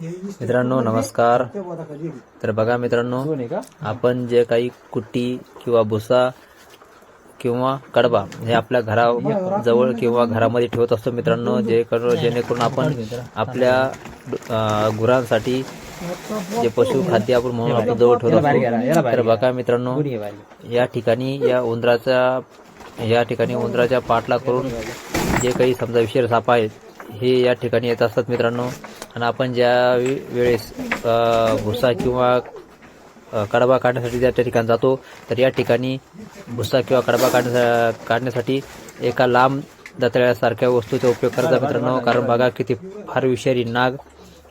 मित्रांनो नमस्कार. तर बघा मित्रांनो आपण जे काही कुट्टी किंवा भुसा किंवा कडबा हे आपल्या घरा जवळ किंवा घरामध्ये ठेवत असतो मित्रांनो जे कर- जेणेकरून आपण आपल्या गुरांसाठी जे पशुखाद्य आपण म्हणून आपल्या जवळ ठेवत असतो. तर बघा मित्रांनो या ठिकाणी या उंदराच्या या ठिकाणी उंदराच्या पाठला करून जे काही समजा विषय साप आहेत हे या ठिकाणी येत असतात मित्रांनो. आणि आपण ज्या वेळेस भुसा किंवा कडबा काढण्यासाठी त्या ठिकाणी जातो तर या ठिकाणी भुसा किंवा कडबा काढण्या काढण्यासाठी एका लांब दातळ्यासारख्या वस्तूचा उपयोग करायचा मित्रांनो. कारण बघा किती फार विषारी नाग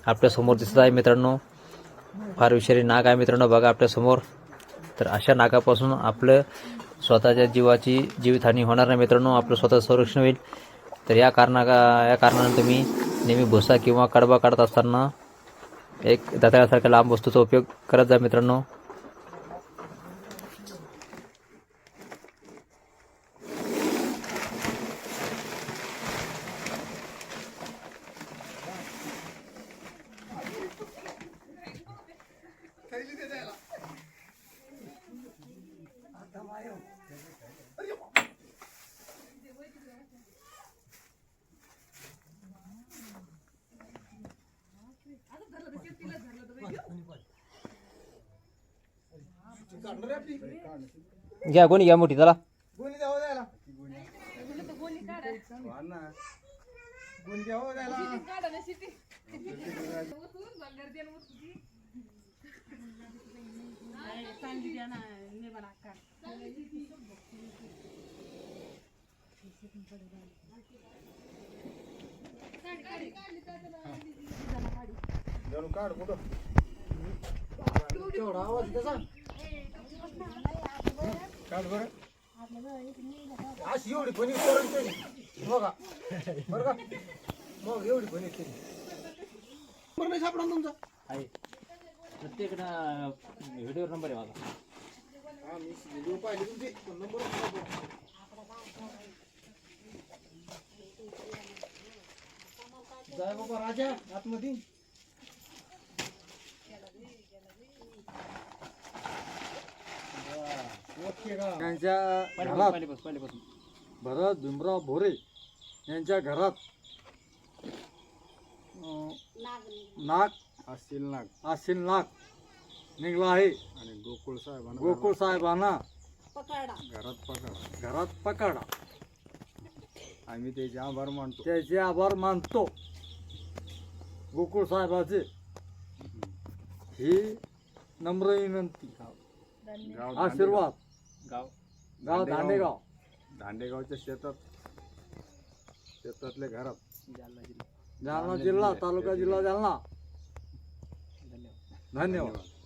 आपल्यासमोर दिसत आहे मित्रांनो. फार विषारी नाग आहे मित्रांनो. बघा आपल्यासमोर तर अशा नागापासून आपलं स्वतःच्या जीवाची जीवितहानी होणार नाही मित्रांनो. आपलं स्वतः संरक्षण होईल. तर या कारणा या कारणानं तुम्ही नेहमी भुसा किंवा कडबा काढत असताना एक दाताळ्यासारख्या लांब वस्तूचा उपयोग करत जा मित्रांनो. घ्या कोणी घ्या मोठी चला. काढ कुठं? आवाज त्याचा काढ बरं. अशी एवढी करून केली बघा. बरं का? मग एवढी फणी केली बरं नाही सापडा तुमचा. प्रत्येक व्हिडिओ नंबर आहे माझा. हा मी व्हिडिओ पाहिली तुमची. पण नंबर जाय बाबा राजा आतमध्ये. त्यांच्या घरात भरत भीमराव भोरे यांच्या घरात नाग असेल नाग. आसील नाग निघला आहे. आणि गोकुळ साहेबांना गोकुळ साहेबांना घरात पकड. घरात पकडा. आम्ही त्याचे आभार मानतो. त्याचे आभार मानतो. गोकुळ साहेबाचे. ही नम्र विनंती. आशीर्वाद. गाव? गाव दांडेगाव. दांडेगावच्या शेतात शेतातल्या घरात जालना जिल्हा. तालुका जिल्हा जालना. धन्यवाद. धन्यवाद.